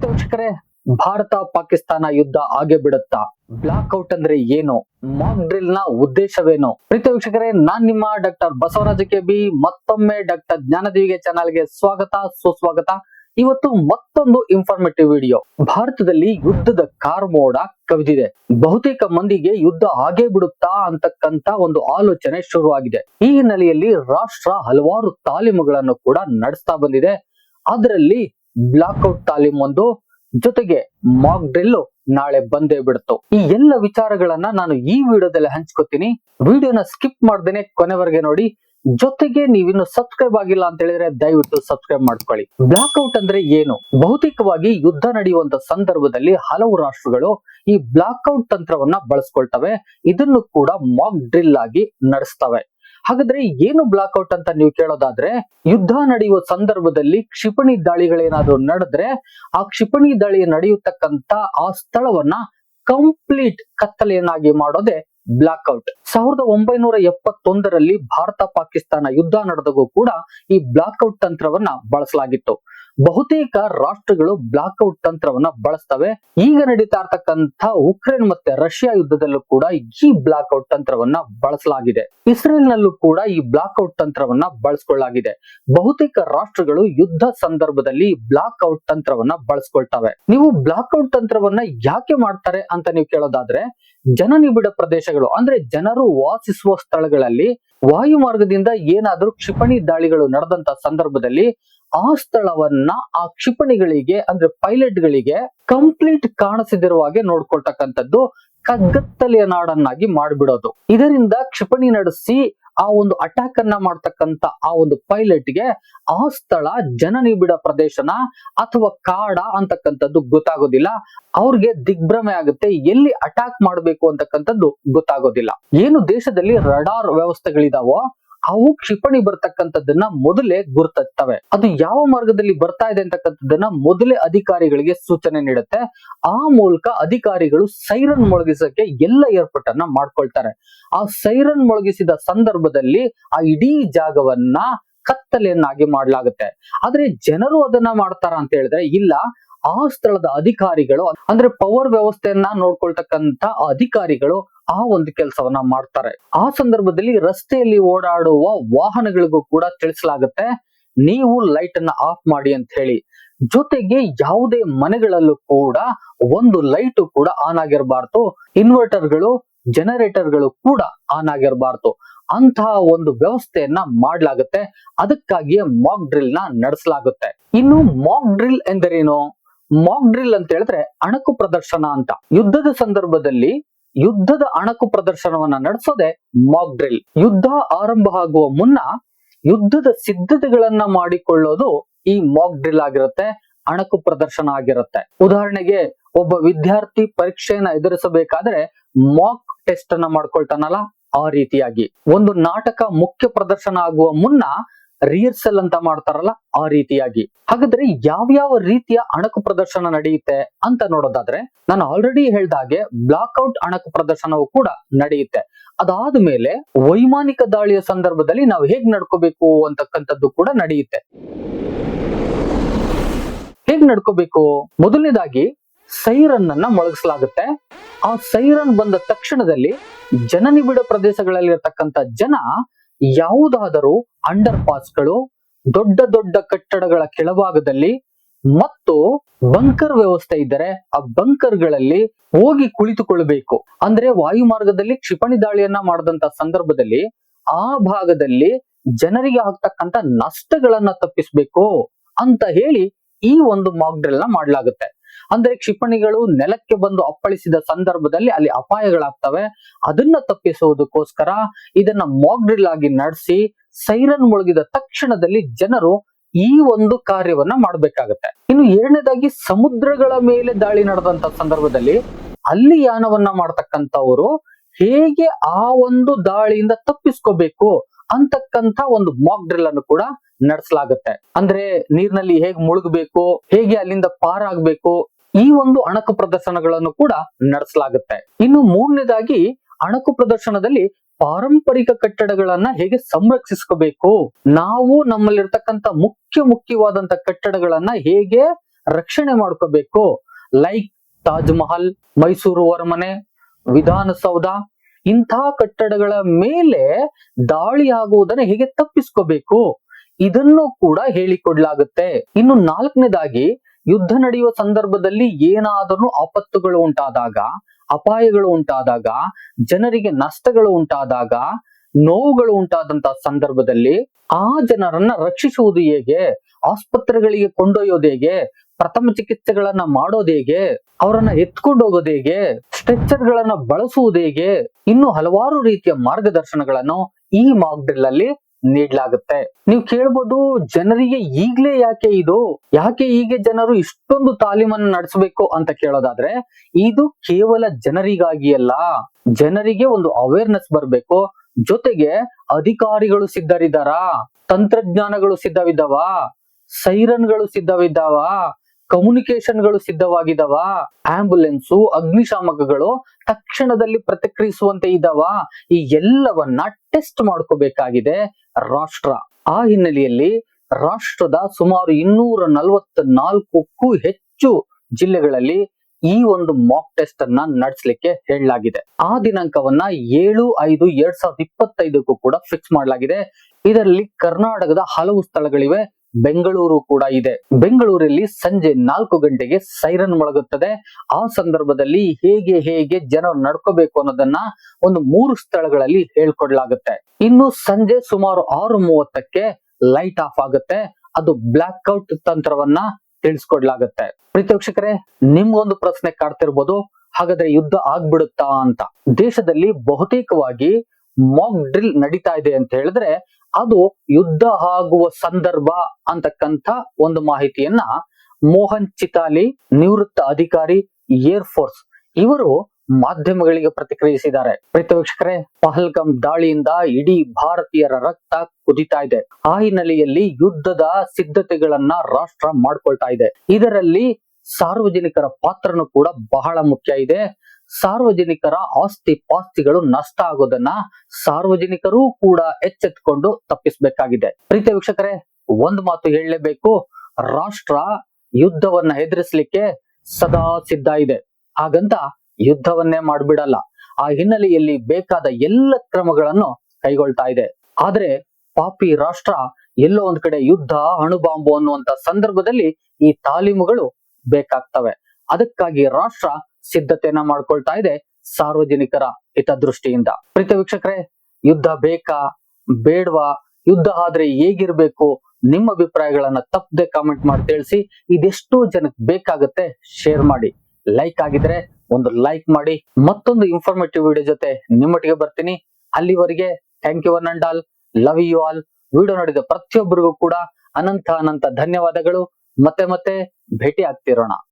ಪ್ರೀತಿ ಭಾರತ ಪಾಕಿಸ್ತಾನ ಯುದ್ಧ ಆಗೇ ಬಿಡುತ್ತಾ? Block out ಅಂದ್ರೆ ಏನು? ಮಾಕ್ ಡ್ರಿಲ್ನ ಉದ್ದೇಶವೇನು? ಪ್ರೀತಿ ವೀಕ್ಷಕರೇ, ನಾನ್ ನಿಮ್ಮ ಡಾಕ್ಟರ್ ಬಸವರಾಜ ಕೆ ಬಿ, ಮತ್ತೊಮ್ಮೆ ಡಾಕ್ಟರ್ ಜ್ಞಾನದೀವಿಗೆ ಚಾನಲ್ಗೆ ಸ್ವಾಗತ, ಸುಸ್ವಾಗತ. ಇವತ್ತು ಮತ್ತೊಂದು ಇನ್ಫಾರ್ಮೇಟಿವ್ ವಿಡಿಯೋ ಭಾರತದಲ್ಲಿ ಯುದ್ಧದ ಕಾರ್ಮೋಡ ಕವಿದಿದೆ. ಬಹುತೇಕ ಮಂದಿಗೆ ಯುದ್ಧ ಆಗೇ ಬಿಡುತ್ತಾ ಅಂತಕ್ಕಂತ ಒಂದು ಆಲೋಚನೆ ಶುರುವಾಗಿದೆ. ಈ ಹಿನ್ನೆಲೆಯಲ್ಲಿ ರಾಷ್ಟ್ರ ಹಲವಾರು ತಾಲೀಮುಗಳನ್ನು ಕೂಡ ನಡೆಸ್ತಾ ಬಂದಿದೆ. ಅದರಲ್ಲಿ ಬ್ಲಾಕ್ಔಟ್ ತಾಲೀಮ್ ಒಂದು ಜೊತೆಗೆ ಮಾಕ್ ಡ್ರಿಲ್ ನಾಳೆ ಬಂದೇ ಬಿಡ್ತು. ಈ ಎಲ್ಲ ವಿಚಾರಗಳನ್ನ ನಾನು ಈ ವಿಡಿಯೋದಲ್ಲಿ ಹಂಚ್ಕೋತೀನಿ. ವಿಡಿಯೋನ ಸ್ಕಿಪ್ ಮಾಡ್ದೇನೆ ಕೊನೆವರೆಗೆ ನೋಡಿ. ಜೊತೆಗೆ ನೀವಿನ್ನು ಸಬ್ಸ್ಕ್ರೈಬ್ ಆಗಿಲ್ಲ ಅಂತ ಹೇಳಿದ್ರೆ ದಯವಿಟ್ಟು ಸಬ್ಸ್ಕ್ರೈಬ್ ಮಾಡ್ಕೊಳ್ಳಿ. ಬ್ಲಾಕ್ಔಟ್ ಅಂದ್ರೆ ಏನು? ಬಹುತೇಕವಾಗಿ ಯುದ್ಧ ನಡೆಯುವಂತ ಸಂದರ್ಭದಲ್ಲಿ ಹಲವು ರಾಷ್ಟ್ರಗಳು ಈ ಬ್ಲಾಕ್ಔಟ್ ತಂತ್ರವನ್ನ ಬಳಸ್ಕೊಳ್ತವೆ. ಇದನ್ನು ಕೂಡ ಮಾಕ್ ಡ್ರಿಲ್ ಆಗಿ ನಡೆಸ್ತವೆ. ಹಾಗಾದ್ರೆ ಏನು ಬ್ಲಾಕ್ಔಟ್ ಅಂತ ನೀವು ಕೇಳೋದಾದ್ರೆ, ಯುದ್ಧ ನಡೆಯುವ ಸಂದರ್ಭದಲ್ಲಿ ಕ್ಷಿಪಣಿ ದಾಳಿಗಳೇನಾದ್ರೂ ನಡೆದ್ರೆ, ಆ ಕ್ಷಿಪಣಿ ದಾಳಿ ನಡೆಯತಕ್ಕಂತ ಆ ಸ್ಥಳವನ್ನ ಕಂಪ್ಲೀಟ್ ಕತ್ತಲೆಯನ್ನಾಗಿ ಮಾಡೋದೇ ಬ್ಲಾಕ್ಔಟ್ ಸಾವಿರದ ಒಂಬೈನೂರ ಎಪ್ಪತ್ತೊಂದರಲ್ಲಿ ಭಾರತ ಪಾಕಿಸ್ತಾನ ಯುದ್ಧ ನಡೆದಾಗೂ ಕೂಡ ಈ ಬ್ಲಾಕ್ಔಟ್ ತಂತ್ರವನ್ನ ಬಳಸಲಾಗಿತ್ತು. ಬಹುತೇಕ ರಾಷ್ಟ್ರಗಳು ಬ್ಲಾಕ್ಔಟ್ ತಂತ್ರವನ್ನ ಬಳಸ್ತವೆ. ಈಗ ನಡೀತಾ ಇರ್ತಕ್ಕಂಥ ಉಕ್ರೇನ್ ಮತ್ತೆ ರಷ್ಯಾ ಯುದ್ಧದಲ್ಲೂ ಕೂಡ ಈ ಬ್ಲಾಕ್ಔಟ್ ತಂತ್ರವನ್ನ ಬಳಸಲಾಗಿದೆ. ಇಸ್ರೇಲ್ ನಲ್ಲೂ ಕೂಡ ಈ ಬ್ಲಾಕ್ಔಟ್ ತಂತ್ರವನ್ನ ಬಳಸ್ಕೊಳ್ಳಲಾಗಿದೆ. ಬಹುತೇಕ ರಾಷ್ಟ್ರಗಳು ಯುದ್ಧ ಸಂದರ್ಭದಲ್ಲಿ ಬ್ಲಾಕ್ಔಟ್ ತಂತ್ರವನ್ನ ಬಳಸ್ಕೊಳ್ತವೆ. ನೀವು ಬ್ಲಾಕ್ಔಟ್ ತಂತ್ರವನ್ನ ಯಾಕೆ ಮಾಡ್ತಾರೆ ಅಂತ ನೀವು ಕೇಳೋದಾದ್ರೆ, ಜನನಿಬಿಡ ಪ್ರದೇಶಗಳು, ಅಂದ್ರೆ ಜನರು ವಾಸಿಸುವ ಸ್ಥಳಗಳಲ್ಲಿ ವಾಯು ಮಾರ್ಗದಿಂದ ಏನಾದರೂ ಕ್ಷಿಪಣಿ ದಾಳಿಗಳು ನಡೆದಂತ ಸಂದರ್ಭದಲ್ಲಿ ಆ ಸ್ಥಳವನ್ನ, ಆ ಕ್ಷಿಪಣಿಗಳಿಗೆ, ಅಂದ್ರೆ ಪೈಲಟ್ ಗಳಿಗೆ ಕಂಪ್ಲೀಟ್ ಕಾಣಿಸದಿರುವ ಹಾಗೆ ನೋಡ್ಕೊಳ್ತಕ್ಕಂಥದ್ದು ಕಗ್ಗತ್ತಲೆಯ ನಾಡನ್ನಾಗಿ ಮಾಡಿಬಿಡೋದು. ಇದರಿಂದ ಕ್ಷಿಪಣಿ ನಡೆಸಿ ಆ ಒಂದು ಅಟ್ಯಾಕ್ ಅನ್ನ ಮಾಡ್ತಕ್ಕಂತ ಆ ಒಂದು ಪೈಲಟ್ಗೆ ಆ ಸ್ಥಳ ಜನನಿಬಿಡ ಪ್ರದೇಶನ ಅಥವಾ ಕಾಡ ಅಂತಕ್ಕಂಥದ್ದು ಗೊತ್ತಾಗೋದಿಲ್ಲ. ಅವ್ರಿಗೆ ದಿಗ್ಭ್ರಮೆ ಆಗುತ್ತೆ. ಎಲ್ಲಿ ಅಟ್ಯಾಕ್ ಮಾಡಬೇಕು ಅಂತಕ್ಕಂಥದ್ದು ಗೊತ್ತಾಗೋದಿಲ್ಲ. ಏನು ದೇಶದಲ್ಲಿ ರಡಾರ್ ವ್ಯವಸ್ಥೆಗಳಿದಾವೋ ಅವು ಕ್ಷಿಪಣಿ ಬರ್ತಕ್ಕಂಥದ್ದನ್ನ ಮೊದಲೇ ಗುರುತುತ್ತವೆ ಅದು ಯಾವ ಮಾರ್ಗದಲ್ಲಿ ಬರ್ತಾ ಇದೆ ಅಂತಕ್ಕಂಥದ್ದನ್ನ ಮೊದಲೇ ಅಧಿಕಾರಿಗಳಿಗೆ ಸೂಚನೆ ನೀಡುತ್ತೆ. ಆ ಮೂಲಕ ಅಧಿಕಾರಿಗಳು ಸೈರನ್ ಮೊಳಗಿಸಕ್ಕೆ ಎಲ್ಲ ಏರ್ಪಾಟನ್ನ ಮಾಡ್ಕೊಳ್ತಾರೆ. ಆ ಸೈರನ್ ಮೊಳಗಿಸಿದ ಸಂದರ್ಭದಲ್ಲಿ ಆ ಇಡೀ ಜಾಗವನ್ನ ಕತ್ತಲೆಯನ್ನಾಗಿ ಮಾಡಲಾಗುತ್ತೆ. ಆದ್ರೆ ಜನರು ಅದನ್ನ ಮಾಡ್ತಾರ ಅಂತ ಹೇಳಿದ್ರೆ ಇಲ್ಲ. ಆ ಸ್ಥಳದ ಅಧಿಕಾರಿಗಳು ಅಂದ್ರೆ ಪವರ್ ವ್ಯವಸ್ಥೆಯನ್ನ ನೋಡ್ಕೊಳ್ತಕ್ಕಂತ ಅಧಿಕಾರಿಗಳು ಆ ಒಂದು ಕೆಲಸವನ್ನ ಮಾಡ್ತಾರೆ. ಆ ಸಂದರ್ಭದಲ್ಲಿ ರಸ್ತೆಯಲ್ಲಿ ಓಡಾಡುವ ವಾಹನಗಳಿಗೂ ಕೂಡ ತಿಳಿಸಲಾಗುತ್ತೆ, ನೀವು ಲೈಟ್ ಅನ್ನ ಆಫ್ ಮಾಡಿ ಅಂತ ಹೇಳಿ. ಜೊತೆಗೆ ಯಾವುದೇ ಮನೆಗಳಲ್ಲೂ ಕೂಡ ಒಂದು ಲೈಟ್ ಕೂಡ ಆನ್ ಆಗಿರಬಾರ್ದು. ಇನ್ವರ್ಟರ್ಗಳು, ಜನರೇಟರ್ಗಳು ಕೂಡ ಆನ್ ಆಗಿರಬಾರ್ದು. ಅಂತಹ ಒಂದು ವ್ಯವಸ್ಥೆಯನ್ನ ಮಾಡಲಾಗುತ್ತೆ. ಅದಕ್ಕಾಗಿಯೇ ಮಾಕ್ ಡ್ರಿಲ್ನ ನಡೆಸಲಾಗುತ್ತೆ. ಇನ್ನು ಮಾಕ್ ಡ್ರಿಲ್ ಎಂದರೇನು? ಮಾಕ್ ಡ್ರಿಲ್ ಅಂತ ಹೇಳಿದ್ರೆ ಅಣಕು ಪ್ರದರ್ಶನ ಅಂತ. ಯುದ್ಧದ ಸಂದರ್ಭದಲ್ಲಿ ಯುದ್ಧದ ಅಣಕು ಪ್ರದರ್ಶನವನ್ನ ನಡೆಸೋದೆ ಮಾಕ್ ಡ್ರಿಲ್ ಯುದ್ಧ ಆರಂಭ ಆಗುವ ಮುನ್ನ ಯುದ್ಧದ ಸಿದ್ಧತೆಗಳನ್ನ ಮಾಡಿಕೊಳ್ಳೋದು ಈ ಮಾಕ್ ಡ್ರಿಲ್ ಆಗಿರುತ್ತೆ, ಅಣಕು ಪ್ರದರ್ಶನ ಆಗಿರುತ್ತೆ. ಉದಾಹರಣೆಗೆ ಒಬ್ಬ ವಿದ್ಯಾರ್ಥಿ ಪರೀಕ್ಷೆಯನ್ನ ಎದುರಿಸಬೇಕಾದ್ರೆ ಮಾಕ್ ಟೆಸ್ಟ್ ಅನ್ನ ಮಾಡ್ಕೊಳ್ತಾನಲ್ಲ, ಆ ರೀತಿಯಾಗಿ. ಒಂದು ನಾಟಕ ಮುಖ್ಯ ಪ್ರದರ್ಶನ ಆಗುವ ಮುನ್ನ ರಿಹರ್ಸಲ್ ಅಂತ ಮಾಡ್ತಾರಲ್ಲ, ಆ ರೀತಿಯಾಗಿ. ಹಾಗಾದ್ರೆ ಯಾವ ಯಾವ ರೀತಿಯ ಅಣಕು ಪ್ರದರ್ಶನ ನಡೆಯುತ್ತೆ ಅಂತ ನೋಡೋದಾದ್ರೆ, ನಾನು ಆಲ್ರೆಡಿ ಹೇಳ್ದಾಗೆ ಬ್ಲಾಕ್ಔಟ್ ಅಣಕು ಪ್ರದರ್ಶನವು ಕೂಡ ನಡೆಯುತ್ತೆ. ಅದಾದ ಮೇಲೆ ವೈಮಾನಿಕ ದಾಳಿಯ ಸಂದರ್ಭದಲ್ಲಿ ನಾವು ಹೇಗ್ ನಡ್ಕೋಬೇಕು ಅಂತಕ್ಕಂಥದ್ದು ಕೂಡ ನಡೆಯುತ್ತೆ. ಹೇಗ್ ನಡ್ಕೋಬೇಕು? ಮೊದಲನೇದಾಗಿ ಸೈರನ್ ಅನ್ನ ಮೊಳಗಿಸಲಾಗುತ್ತೆ. ಆ ಸೈರನ್ ಬಂದ ತಕ್ಷಣದಲ್ಲಿ ಜನನಿಬಿಡ ಪ್ರದೇಶಗಳಲ್ಲಿರ್ತಕ್ಕಂಥ ಜನ ಯಾವುದಾದರೂ ಅಂಡರ್ ಪಾಸ್ಗಳು ದೊಡ್ಡ ದೊಡ್ಡ ಕಟ್ಟಡಗಳ ಕೆಳಭಾಗದಲ್ಲಿ ಮತ್ತು ಬಂಕರ್ ವ್ಯವಸ್ಥೆ ಇದ್ದರೆ ಆ ಬಂಕರ್ಗಳಲ್ಲಿ ಹೋಗಿ ಕುಳಿತುಕೊಳ್ಬೇಕು. ಅಂದ್ರೆ ವಾಯು ಮಾರ್ಗದಲ್ಲಿ ಕ್ಷಿಪಣಿ ದಾಳಿಯನ್ನ ಮಾಡದಂತ ಸಂದರ್ಭದಲ್ಲಿ ಆ ಭಾಗದಲ್ಲಿ ಜನರಿಗೆ ಆಗ್ತಕ್ಕಂತ ನಷ್ಟಗಳನ್ನ ತಪ್ಪಿಸ್ಬೇಕು ಅಂತ ಹೇಳಿ ಈ ಒಂದು ಮಾಕ್ ಡ್ರಿಲ್ನ ಮಾಡಲಾಗುತ್ತೆ. ಅಂದ್ರೆ ಕ್ಷಿಪಣಿಗಳು ನೆಲಕ್ಕೆ ಬಂದು ಅಪ್ಪಳಿಸಿದ ಸಂದರ್ಭದಲ್ಲಿ ಅಲ್ಲಿ ಅಪಾಯಗಳಾಗ್ತವೆ. ಅದನ್ನ ತಪ್ಪಿಸುವುದಕ್ಕೋಸ್ಕರ ಇದನ್ನ ಮಾಕ್ ಡ್ರಿಲ್ ಆಗಿ ನಡೆಸಿ ಸೈರನ್ ಮುಳುಗಿದ ತಕ್ಷಣದಲ್ಲಿ ಜನರು ಈ ಒಂದು ಕಾರ್ಯವನ್ನ ಮಾಡಬೇಕಾಗತ್ತೆ. ಇನ್ನು ಎರಡನೇದಾಗಿ ಸಮುದ್ರಗಳ ಮೇಲೆ ದಾಳಿ ನಡೆದಂತ ಸಂದರ್ಭದಲ್ಲಿ ಅಲ್ಲಿ ಯಾನವನ್ನ ಮಾಡ್ತಕ್ಕಂಥವರು ಹೇಗೆ ಆ ಒಂದು ದಾಳಿಯಿಂದ ತಪ್ಪಿಸ್ಕೋಬೇಕು ಅಂತಕ್ಕಂಥ ಒಂದು ಮಾಕ್ ಡ್ರಿಲ್ ಅನ್ನು ಕೂಡ ನಡೆಸಲಾಗುತ್ತೆ. ಅಂದ್ರೆ ನೀರಿನಲ್ಲಿ ಹೇಗೆ ಮುಳುಗಬೇಕು, ಹೇಗೆ ಅಲ್ಲಿಂದ ಪಾರಾಗಬೇಕು ಈ ಒಂದು ಅಣಕು ಪ್ರದರ್ಶನಗಳನ್ನು ಕೂಡ ನಡೆಸಲಾಗುತ್ತೆ. ಇನ್ನು ಮೂರನೇದಾಗಿ ಅಣಕು ಪ್ರದರ್ಶನದಲ್ಲಿ ಪಾರಂಪರಿಕ ಕಟ್ಟಡಗಳನ್ನ ಹೇಗೆ ಸಂರಕ್ಷಿಸ್ಕೋಬೇಕು? ನಾವು ನಮ್ಮಲ್ಲಿರ್ತಕ್ಕಂಥ ಮುಖ್ಯ ಮುಖ್ಯವಾದಂತ ಕಟ್ಟಡಗಳನ್ನ ಹೇಗೆ ರಕ್ಷಣೆ ಮಾಡ್ಕೋಬೇಕು? ಲೈಕ್ ತಾಜ್ ಮಹಲ್, ಮೈಸೂರು ಅರಮನೆ, ವಿಧಾನಸೌಧ ಇಂತಹ ಕಟ್ಟಡಗಳ ಮೇಲೆ ದಾಳಿ ಆಗುವುದನ್ನು ಹೇಗೆ ತಪ್ಪಿಸ್ಕೋಬೇಕು? ಇದನ್ನು ಕೂಡ ಹೇಳಿಕೊಡ್ಲಾಗುತ್ತೆ. ಇನ್ನು ನಾಲ್ಕನೇದಾಗಿ ಯುದ್ಧ ನಡೆಯುವ ಸಂದರ್ಭದಲ್ಲಿ ಏನಾದರೂ ಆಪತ್ತುಗಳು ಉಂಟಾದಾಗ, ಅಪಾಯಗಳು ಉಂಟಾದಾಗ, ಜನರಿಗೆ ನಷ್ಟಗಳು ಉಂಟಾದಾಗ, ನೋವುಗಳು ಉಂಟಾದಂತಹ ಸಂದರ್ಭದಲ್ಲಿ ಆ ಜನರನ್ನ ರಕ್ಷಿಸುವುದು ಹೇಗೆ? ಆಸ್ಪತ್ರೆಗಳಿಗೆ ಕೊಂಡೊಯ್ಯೋದು ಹೇಗೆ? ಪ್ರಥಮ ಚಿಕಿತ್ಸೆಗಳನ್ನ ಮಾಡೋದು ಹೇಗೆ? ಅವರನ್ನ ಎತ್ಕೊಂಡು ಹೋಗೋದು ಹೇಗೆ? ಸ್ಟ್ರೆಚರ್ ಗಳನ್ನ ಬಳಸುವುದು ಹೇಗೆ? ಇನ್ನು ಹಲವಾರು ರೀತಿಯ ಮಾರ್ಗದರ್ಶನಗಳನ್ನು ಈ ಅಲ್ಲಿ ನೀಡಲಾಗುತ್ತೆ. ನೀವು ಕೇಳ್ಬೋದು ಜನರಿಗೆ ಈಗ್ಲೇ ಯಾಕೆ ಇದು? ಯಾಕೆ ಹೀಗೆ ಜನರು ಇಷ್ಟೊಂದು ತಾಲೀಮನ್ನು ನಡೆಸಬೇಕು ಅಂತ ಕೇಳೋದಾದ್ರೆ, ಇದು ಕೇವಲ ಜನರಿಗಾಗಿ ಅಲ್ಲ. ಜನರಿಗೆ ಒಂದು ಅವೇರ್ನೆಸ್ ಬರಬೇಕು. ಜೊತೆಗೆ ಅಧಿಕಾರಿಗಳು ಸಿದ್ಧರಿದ್ದಾರಾ? ತಂತ್ರಜ್ಞಾನಗಳು ಸಿದ್ಧವಿದ್ದಾವ? ಸೈರನ್ಗಳು ಸಿದ್ಧವಿದ್ದಾವ? ಕಮ್ಯುನಿಕೇಶನ್ಗಳು ಸಿದ್ಧವಾಗಿದವ, ಆಂಬುಲೆನ್ಸು, ಅಗ್ನಿಶಾಮಕಗಳು ತಕ್ಷಣದಲ್ಲಿ ಪ್ರತಿಕ್ರಿಯಿಸುವಂತೆ ಇದಾವ, ಈ ಎಲ್ಲವನ್ನ ಟೆಸ್ಟ್ ಮಾಡ್ಕೋಬೇಕಾಗಿದೆ ರಾಷ್ಟ್ರ. ಆ ಹಿನ್ನೆಲೆಯಲ್ಲಿ ರಾಷ್ಟ್ರದ ಸುಮಾರು ಇನ್ನೂರ ನಲವತ್ತ ನಾಲ್ಕಕ್ಕೂ ಹೆಚ್ಚು ಜಿಲ್ಲೆಗಳಲ್ಲಿ ಈ ಒಂದು ಮಾಕ್ ಟೆಸ್ಟ್ ಅನ್ನ ನಡೆಸಲಿಕ್ಕೆ ಹೇಳಲಾಗಿದೆ. ಆ ದಿನಾಂಕವನ್ನ ಏಳು ಐದು ಎರಡ್ ಸಾವಿರದ ಇಪ್ಪತ್ತೈದಕ್ಕೂ ಕೂಡ ಫಿಕ್ಸ್ ಮಾಡಲಾಗಿದೆ. ಇದರಲ್ಲಿ ಕರ್ನಾಟಕದ ಹಲವು ಸ್ಥಳಗಳಿವೆ. ಬೆಂಗಳೂರು ಕೂಡ ಇದೆ. ಬೆಂಗಳೂರಲ್ಲಿ ಸಂಜೆ ನಾಲ್ಕು ಗಂಟೆಗೆ ಸೈರನ್ ಮೊಳಗುತ್ತದೆ. ಆ ಸಂದರ್ಭದಲ್ಲಿ ಹೇಗೆ ಹೇಗೆ ಜನ ನಡ್ಕೋಬೇಕು ಅನ್ನೋದನ್ನ ಒಂದು ಮೂರು ಸ್ಥಳಗಳಲ್ಲಿ ಹೇಳ್ಕೊಡ್ಲಾಗುತ್ತೆ. ಇನ್ನು ಸಂಜೆ ಸುಮಾರು ಆರು ಮೂವತ್ತಕ್ಕೆ ಲೈಟ್ ಆಫ್ ಆಗುತ್ತೆ. ಅದು ಬ್ಲಾಕ್ಔಟ್ ತಂತ್ರವನ್ನ ತಿಳಿಸ್ಕೊಡ್ಲಾಗುತ್ತೆ. ಪ್ರೀತಿ ವೀಕ್ಷಕರೇ, ನಿಮ್ಗೊಂದು ಪ್ರಶ್ನೆ ಕಾಡ್ತಿರ್ಬೋದು. ಹಾಗಾದ್ರೆ ಯುದ್ಧ ಆಗ್ಬಿಡುತ್ತಾ ಅಂತ. ದೇಶದಲ್ಲಿ ಬಹುತೇಕವಾಗಿ ಮಾಕ್ ಡ್ರಿಲ್ ನಡೀತಾ ಇದೆ ಅಂತ ಹೇಳಿದ್ರೆ ಅದು ಯುದ್ಧ ಆಗುವ ಸಂದರ್ಭ ಅಂತಕ್ಕಂಥ ಒಂದು ಮಾಹಿತಿಯನ್ನ ಮೋಹನ್ ಚಿತಾಲಿ ನಿವೃತ್ತ ಅಧಿಕಾರಿ ಏರ್ ಫೋರ್ಸ್ ಇವರು ಮಾಧ್ಯಮಗಳಿಗೆ ಪ್ರತಿಕ್ರಿಯಿಸಿದ್ದಾರೆ. ಪ್ರೀತ ವೀಕ್ಷಕರೇ, ಪಹಲ್ಗಂ ದಾಳಿಯಿಂದ ಇಡೀ ಭಾರತೀಯರ ರಕ್ತ ಕುದಿತಾ ಇದೆ. ಆ ಹಿನ್ನೆಲೆಯಲ್ಲಿ ಯುದ್ಧದ ಸಿದ್ಧತೆಗಳನ್ನ ರಾಷ್ಟ್ರ ಮಾಡ್ಕೊಳ್ತಾ ಇದೆ. ಇದರಲ್ಲಿ ಸಾರ್ವಜನಿಕರ ಪಾತ್ರನೂ ಕೂಡ ಬಹಳ ಮುಖ್ಯ ಇದೆ. ಸಾರ್ವಜನಿಕರ ಆಸ್ತಿ ಪಾಸ್ತಿಗಳು ನಷ್ಟ ಆಗೋದನ್ನ ಸಾರ್ವಜನಿಕರೂ ಕೂಡ ಎಚ್ಚೆತ್ಕೊಂಡು ತಪ್ಪಿಸಬೇಕಾಗಿದೆ. ಪ್ರೀತಿ ವೀಕ್ಷಕರೇ, ಒಂದು ಮಾತು ಹೇಳಲೇಬೇಕು. ರಾಷ್ಟ್ರ ಯುದ್ಧವನ್ನ ಎದುರಿಸಲಿಕ್ಕೆ ಸದಾ ಸಿದ್ಧ ಇದೆ. ಹಾಗಂತ ಯುದ್ಧವನ್ನೇ ಮಾಡ್ಬಿಡಲ್ಲ. ಆ ಹಿನ್ನೆಲೆಯಲ್ಲಿ ಬೇಕಾದ ಎಲ್ಲ ಕ್ರಮಗಳನ್ನು ಕೈಗೊಳ್ತಾ ಇದೆ. ಆದ್ರೆ ಪಾಪಿ ರಾಷ್ಟ್ರ ಎಲ್ಲೋ ಒಂದ್ ಕಡೆ ಯುದ್ಧ, ಅಣುಬಾಂಬು ಅನ್ನುವಂತ ಸಂದರ್ಭದಲ್ಲಿ ಈ ತಾಲೀಮುಗಳು ಬೇಕಾಗ್ತವೆ. ಅದಕ್ಕಾಗಿ ರಾಷ್ಟ್ರ ಸಿದ್ಧತೆಯನ್ನ ಮಾಡ್ಕೊಳ್ತಾ ಇದೆ ಸಾರ್ವಜನಿಕರ ಹಿತದೃಷ್ಟಿಯಿಂದ. ಪ್ರೀತ ವೀಕ್ಷಕರೇ, ಯುದ್ಧ ಬೇಕಾ? ಬೇಡ್ವಾ? ಯುದ್ಧ ಆದ್ರೆ ಹೇಗಿರ್ಬೇಕು? ನಿಮ್ಮ ಅಭಿಪ್ರಾಯಗಳನ್ನ ತಪ್ಪದೆ ಕಾಮೆಂಟ್ ಮಾಡಿ ತಿಳಿಸಿ. ಇದೆಷ್ಟೋ ಜನಕ್ಕೆ ಬೇಕಾಗುತ್ತೆ ಶೇರ್ ಮಾಡಿ. ಲೈಕ್ ಆಗಿದ್ರೆ ಒಂದು ಲೈಕ್ ಮಾಡಿ. ಮತ್ತೊಂದು ಇನ್ಫಾರ್ಮೇಟಿವ್ ವಿಡಿಯೋ ಜೊತೆ ನಿಮ್ಮೊಟ್ಟಿಗೆ ಬರ್ತೀನಿ. ಅಲ್ಲಿವರೆಗೆ thank you one and all love you all video ನೋಡಿದ ಪ್ರತಿಯೊಬ್ಬರಿಗೂ ಕೂಡ ಅನಂತ ಅನಂತ ಧನ್ಯವಾದಗಳು. ಮತ್ತೆ ಮತ್ತೆ ಭೇಟಿ ಆಗ್ತಿರೋಣ.